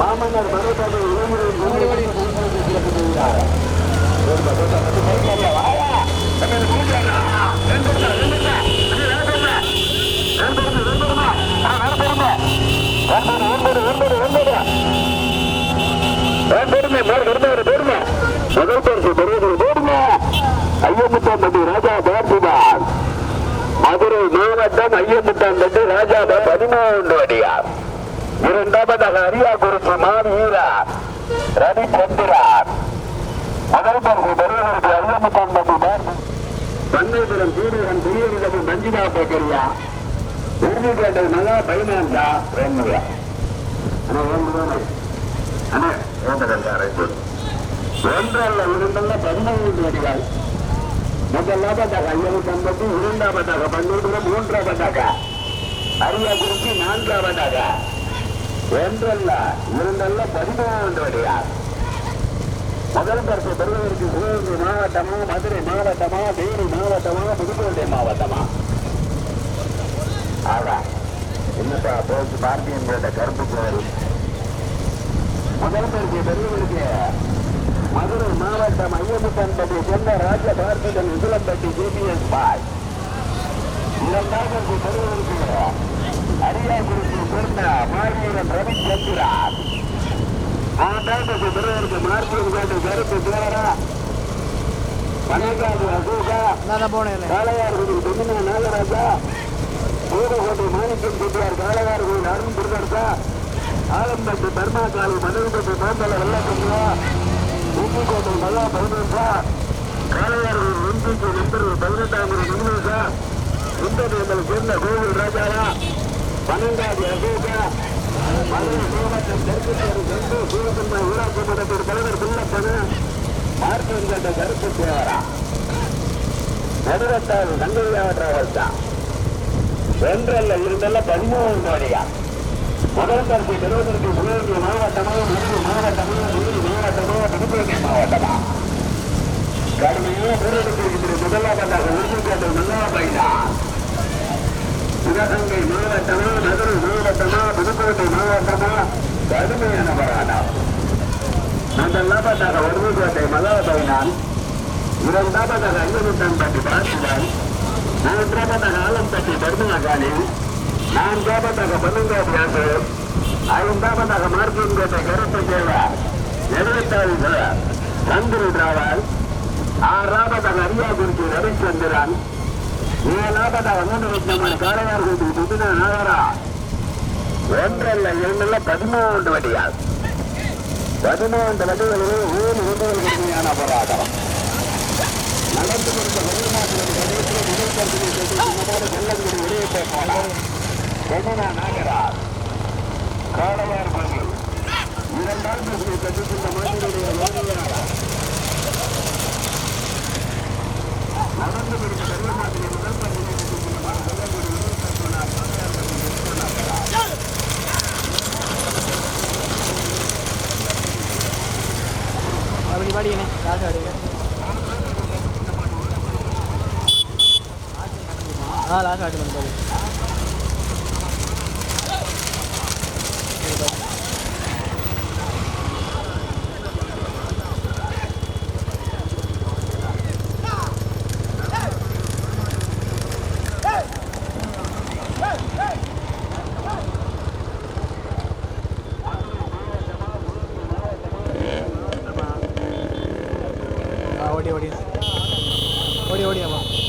மாமன்னர் மருதபதி இளைஞரின் சிறப்பு செய்கிறார் பெருமை பெருமை முதல் பரிசு பெறுவது பெருமை ஐயமுத்தாம்பட்டி ராஜா பார்த்திபான் மதுரை மாவட்டம் ஐயமுத்தாம்பட்டி ராஜா பதிமூன்று அடியார். இரண்டாவதாக அரியாகுறிச்சி மாவீரா ரவி சந்திரார் முதல் பரிசு பெறுவதற்கு ஐயமுத்தாம்பட்டி பார்த்தி பண்ணைபுரம் சூரியன் புலியரிடம் மஞ்சுதா பேக்கரியா உறுதி கேட்டது நல்லா பதினான்கா வேணுங்களா ஒன்றல்ல இரண்டல்ல பதினைந்து அடிகள் முதலாவதாக ஐம்பத்தி இரண்டாவதாக பன்னெண்டு மூன்றாவதாக அரியா குறிச்சி நான்காவதாக ஒன்றல்ல இரண்டல்ல பதிமூன்று அடியார் முதல் பரிசு பெறுவதற்கு சிவகங்கை மாவட்டமா மதுரை மாவட்டமா தேனி மாவட்டமா புதுக்கோட்டை மாவட்டமா? ஆகா என்னப்பா போச்சு பார்த்தி கேட்ட கருப்பு கோவில் முதல் பரிசு பெறுவதற்கு மதுரை மாவட்டம் ஐயமுத்தன்பட்டி சேர்ந்த ராஜ பார்த்திகன் உசிலம்பட்டி ஜிபிஎஸ் பாய். இரண்டாவது பெறுவதற்கு அரியாகுறிச்சி சேர்ந்த மாவீரன் ரவி சந்திரான் மூன்றாவது பிறகு மார்க்கியம் காட்டு கருத்து தேவரா பனங்காடு அசோகா நான் போனேன் காளையார்குடி தொமினா நாகராஜா சூரகோட்டை மாணிக்கம் செட்டியார் காளையார்குடி அருண் திருதர்சா ஆலம்பட்டி பர்மாக்காளி மதுரைப்பட்டு மாம்பல வெள்ளக்கம்மா ஊட்டிக்கோட்டை மகா பதினெட்டா காளையார்குடி நம்பிக்கை நம்பர் பதினெட்டாம் நிமிஷா சுந்தரங்கள் சேர்ந்த கோவில் ராஜாரா பனங்காடி அசோகா மதுரை தெற்கு சூரத்தன்மை ஊராட்சி மன்றத்தின் தலைவர் பிள்ளப்பன மார்க்கம் கண்ட கருப்பு தேவரா. நடுவத்தால் நங்கையாவற்றாவல் தான் ஒன்றல்ல இருந்தல்ல பதிமூணு அடியா முதல் பரிசு பெறுவதற்கு சிவகங்கை மாவட்டமா மாவட்டமா மாவட்டமா மாவட்டமா. கடுமையான நல்லா பைதான் சிவகங்கை மாவட்டமா மதுரை மாவட்டமா புதுக்கோட்டை மாவட்டமா கடுமையான போராட்டம் முதலாவதாக உறுதிக்கோட்டை மலா பைனான் இரண்டாவதாக ஐயமுத்தன்பட்டி பார்த்திபன் மூன்றாவதாக ஆலம்பட்டி தர்மகாணி நான்காவதாக பன்னெண்டாவது ஆண்டு ஐந்தாவதாக மார்க்கங்கோட்டை கருப்பு தேவர் எழுபத்தாறு சந்திரி டிராவல் ஆறாவதாக அரியாகுறிச்சி ரவிச்சந்திரன் ஏழாவதாக மூன்று காளையார்குடி புதின நாகரா ஒன்றல்ல இரண்டல்ல பதிமூன்று வடியால் பதிமூன்று வடிகளிலே ஊர் உண்மைகள் கடுமையான போராட்டம் நடந்து கொடுத்த வெளிநாட்டில் பிரதேசத்தில் முதல் பரிசிலை பெற்று வெள்ளங்குடி வெளியிட்ட போனார் பொன்னுனா நாகராஜ் காளையார் பள்ளி இரண்டாம் பரிசிலை பெற்று சின்ன மனிதனுடைய வேலையாளர் நடந்து கொடுத்த வெளிநாட்டில் முதல் பரிசிலை பெற்று சின்ன வெள்ளங்குடி வெளியிட்ட போனார் காளையார் பள்ளி பொன்னுனா நாகராஜ் அப்படி பாடிக்கணே காசு அடிக்க ஆ லாஸ்ட் ஆட்டு பண்ணி ஓடி ஓடி ஓடி ஓடி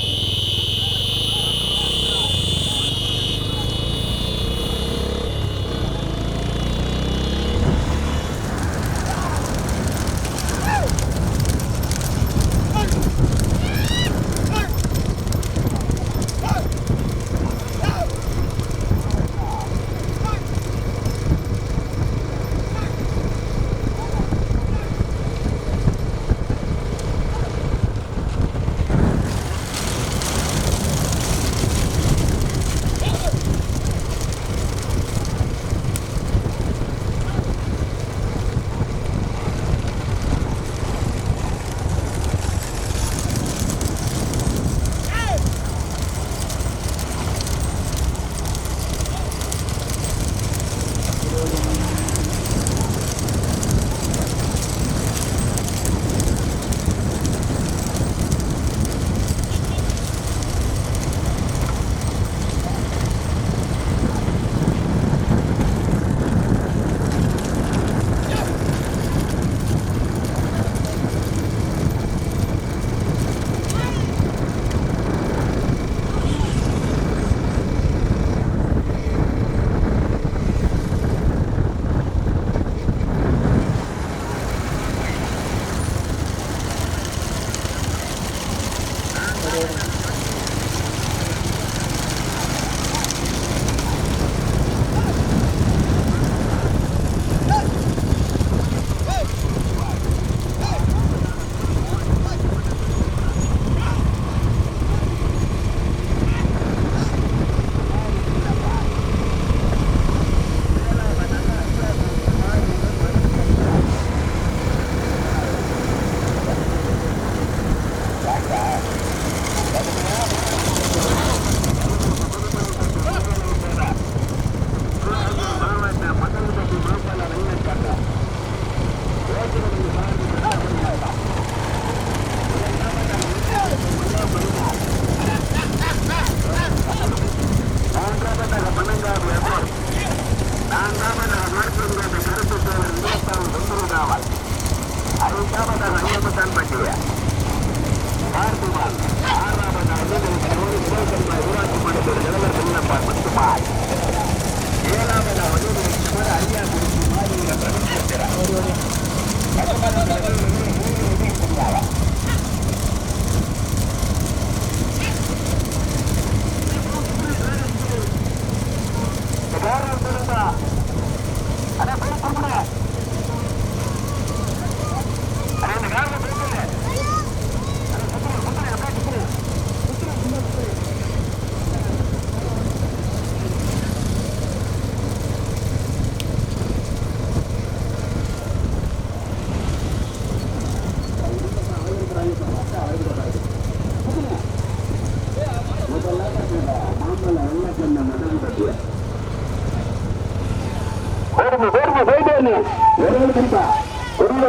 போயிட்டே இருங்க ஒரு ஆள் பிடிப்பா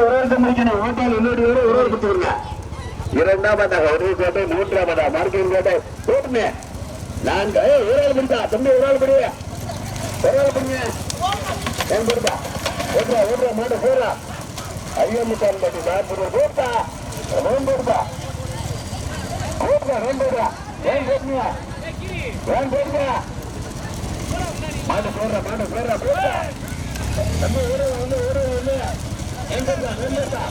ஒரு ஆள் முடிக்கணும் ஓட்டால் இன்னொரு ஒரு ஒரு ஆள் இரண்டாவதாக ஒரு கோட்டை மூன்றாவதா மார்க்கிங் கோட்டை ஓடுங்க நான்கு ஒரு ஆள் பிடிப்பா தம்பி ஒரு ஆள் பிடி ஒரு ஆள் பிடிங்க ஏன் பிடிப்பா ஓடுறா ஓடுறா மாடு போடுறா ஐயமுத்தான் பட்டி போட்டா போடுப்பா போடுறா ஏன் ஏன் போடுங்க போடுறா போடுறா போடுறா தம்பி ஒரு ஒண்ணு ஒரு ஒண்ணு எங்கடா வெள்ளடா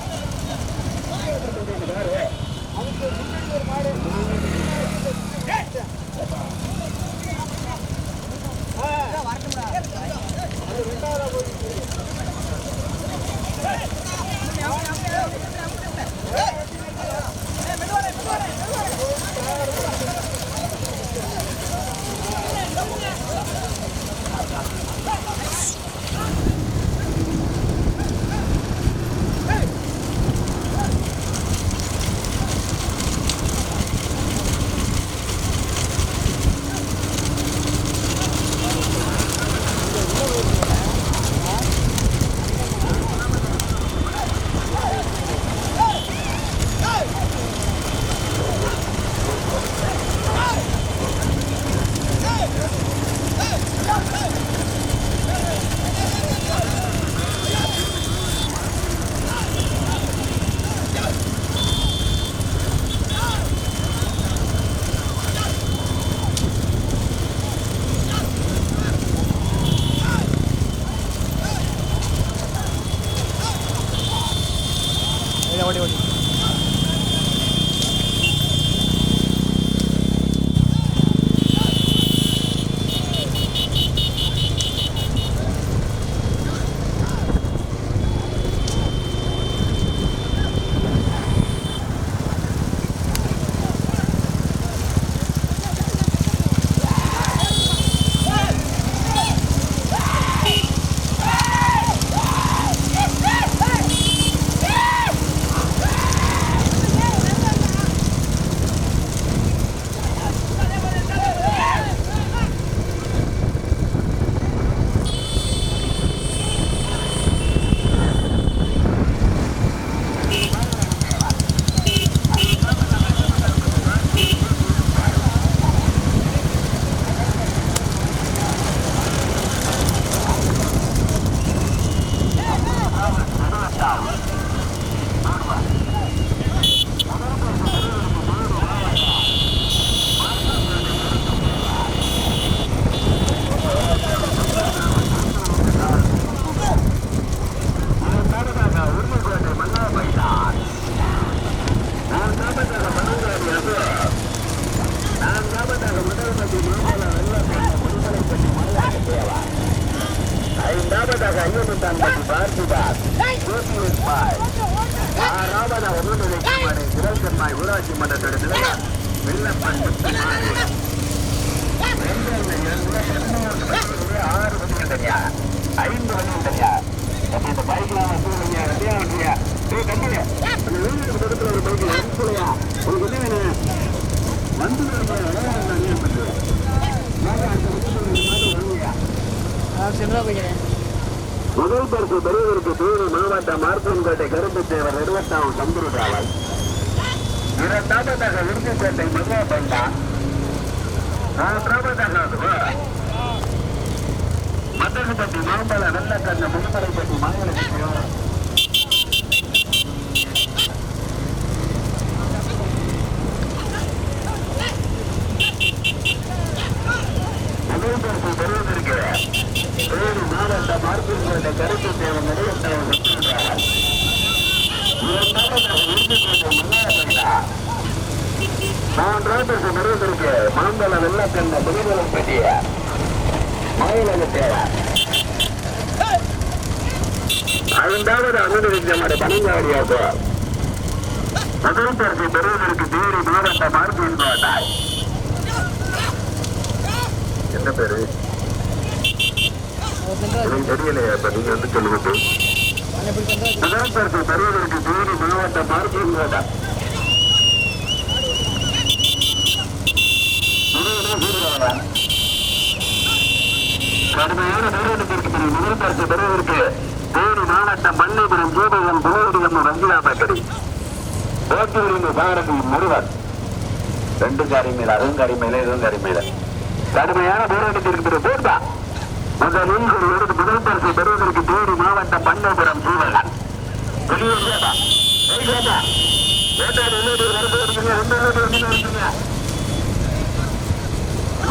ஓடி முதல் பரிசு பெறுவதற்கு தூரி மாவட்ட மார்க்கன்கோட்டை கருப்பு தேவர் நிறுவனம் சந்துருடாவல் இரண்டாவதாக விருதுக்கோட்டை மதுவா பண்டா மூன்றாவதாக மதகுப்பட்டி மாம்பழ நல்லக்கண்ண முன்மலைப்பட்டி மாங்கலப்பட்டி கருத்து தேவை நிறைய மூன்றாவது நிறுவனத்திற்கு மாம்பழ வெள்ளக்கண்ண புலிகளும் பற்றிய மயிலக தேவை இரண்டாவது அனுமதிச்சமான பனங்காடியாகும் முதல் பரிசு பெறுவதற்கு தேடி தூரத்தை பார்த்து மாட்டாய் என்ன பேரு? எனக்கு தெரியலையா இப்ப நீங்க வந்து சொல்லுவது முதல் பெறுவதற்கு தேடி மாவட்ட பார்த்து மாட்டாய் கடுமையான நிறுவனத்திற்கு பின் முதல் பரிசு பெறுவதற்கு தேனி மாவட்டம் பள்ளிபுரம் ஜோதிகம் புலவடிகம் ரஞ்சிதா பேக்கரி ஓட்டுநரின் பாரதி முருகன். ரெண்டு காரி மேல அதுவும் காரி மேல இதுவும் காரி மேல. கடுமையான போராட்டத்திற்கு பிறகு போட்டா முதலில் ஒரு இடத்து முதல் பரிசு பெறுவதற்கு தேனி மாவட்டம் பள்ளிபுரம் ஜீவகன்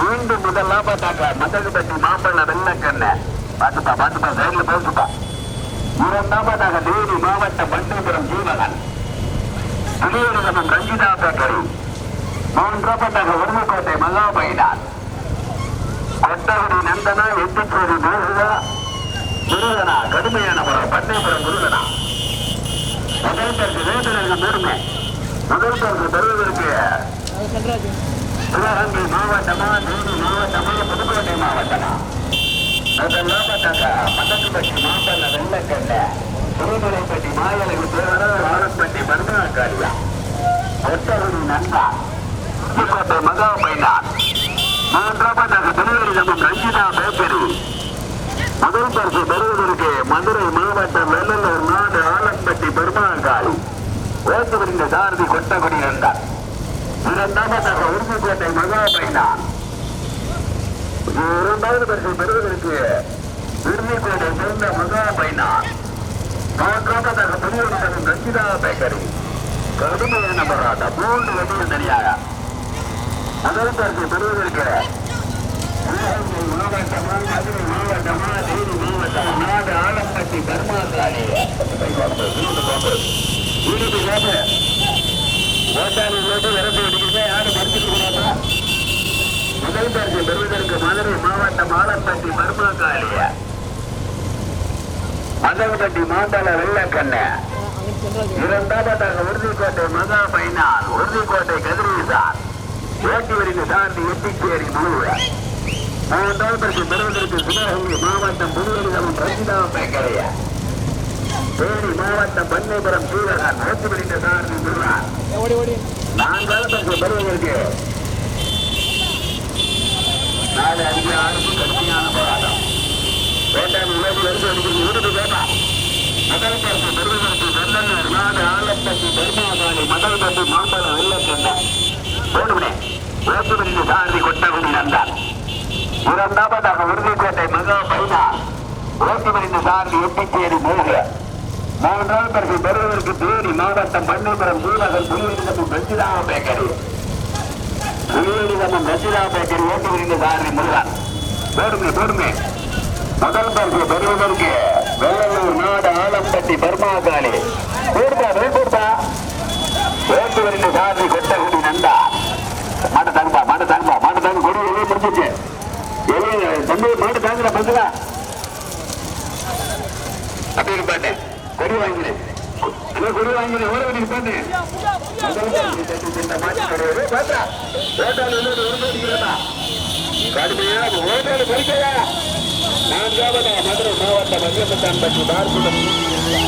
மீண்டும் முதல் லாபத்தாக்க. மதகுபட்டி மாப்பிள்ள வெள்ளக்கண்ண. பார்த்துப்பா பார்த்துப்பா. சைட்ல போட்டுப்பா இரண்டாவதாக தேனி மாவட்ட பண்டிபுரம் ஜீவகன். புலியரசனம் ரஞ்சிதா பேக்கரி மூன்றாவதாக உருமக்கோட்டை மகாபைனான் கொட்டகுடி நந்தனா எட்டிச்சேரி முருகா முருகனா கடுமையான புறம் பண்டிபுரம் முருகனா. முதல் பரிசு வேதனைகள் பெருமை முதல் பரிசு பெறுவதற்கு சிவகங்கை மாவட்டமா தேனி மாவட்டமா புதுக்கோட்டை மாவட்டமா? முதல்லாம் பார்த்தாங்க மதத்துப்பட்டி மாம்பழ வெள்ளக்கல்ல திருமலைப்பட்டி மாயலகு தேவர வாரப்பட்டி மருமகாரியா ஒட்டகுடி நந்தா புதுக்கோட்டை மகா பைனான் மூன்றாவதாக திருவரிதமும் ரஞ்சிதா பேக்கரி முதல் பரிசு பெறுவதற்கு மதுரை மாவட்டம் வெள்ளலூர் நாடு ஆலம்பட்டி பெருமாங்காளி ஓட்டுவரிந்த சாரதி கொட்டகுடி நந்தார் இரண்டாவதாக உருப்புக்கோட்டை மகா பைனான் இரண்டாவது பரிசு பெறுவதற்கு உரிமை உரிமைக்கோட்டை சேர்ந்த மகா பைனான் மூன்றாவதாக பெரியவர்கள் ரஞ்சிதா பேக்கரி. கடுமையான போராட்டம். மூன்று வண்டிகள் தனியாக. முதல் பரிசு பெறுவதற்கு சிவகங்கை மாவட்டமா மதுரை மாவட்டமா தேனி மாவட்டம் நாடு ஆலம்பட்டி கர்மாசாலி வீடு காப்பு ஓட்டாளி ஓட்டு இறந்து முதல் பரிசு பெறுவதற்கு மதுரை மாவட்டம் ஆலம்பட்டி மர்மகாலிய மதகுபட்டி மாம்பழ வெள்ளக்கண்ண. இரண்டாவதாக உறுதிக்கோட்டை மகா பைனான் உறுதிக்கோட்டை கதிரீசான். ஓட்டி வரிக்கு சார்ந்து எட்டிச்சேரி முழுவ. மூன்றாவது பரிசு பெறுவதற்கு சிவகங்கை மாவட்டம் புதுவெளிதம் ரஞ்சிதா பேக்கரைய தேனி மாவட்டம் பண்ணைபுரம் சூரகன் ஓட்டி வரிக்கு சார்ந்து முருகான் ஓடி ஓடி நான்காவது பரிசு பெறுவதற்கு நாலு அஞ்சு ஆறுக்கும் கடுமையான போராட்டம். வேண்டாம் உலகில் இருந்து அடிக்கிறது விருது வேண்டாம் முதல் பரிசு பெறுவதற்கு வெள்ளனர் நாடு ஆலப்பட்டி பெருமாகாளி முதல் பட்டு மாம்பழ வெள்ளக்கண்ண வேணுமனே வேட்டுமணி சாரதி கொட்டகுடி நந்தான் இரண்டாவதாக உறுதிக்கோட்டை மகா பைனா. ஓட்டுமணி சாரதி எட்டிச்சேரி மூக மூன்றாவது பரிசு பெறுவதற்கு தேனி மாவட்டம் பன்னிபுரம் சூரகன் புலிவெளிதமும் ரஞ்சிதா பேக்கரி புலிவெளிதமும் ரஞ்சிதா பேக்கரி ஓட்டுமணி சாரதி முருகன் போடுமே போடுமே. முதல் பரிசு பெறுவதற்கு வெள்ளலூர் நாடு ஆலம்பட்டி பர்மாகாளி. போடுதா போடுதா ஓட்டுவரின் சாரதி கொட்டகுடி நந்தா மாட்டு தாங்கப்பா மாட்டு தாங்கப்பா மாட்டு தாங்க கொடி வெளியே முடிஞ்சிச்சு வெளியே தம்பி மாட்டு தாங்குற பந்துடா அப்படி இருப்பாட்டேன் கொடி வாங்கிடு. கொடி வாங்கிடு ஓட வேண்டிய பாட்டு. முதல் பரிசு பெற்று இந்த மாட்டு கிடையாது பாத்தா ஓட்டாளி உள்ளது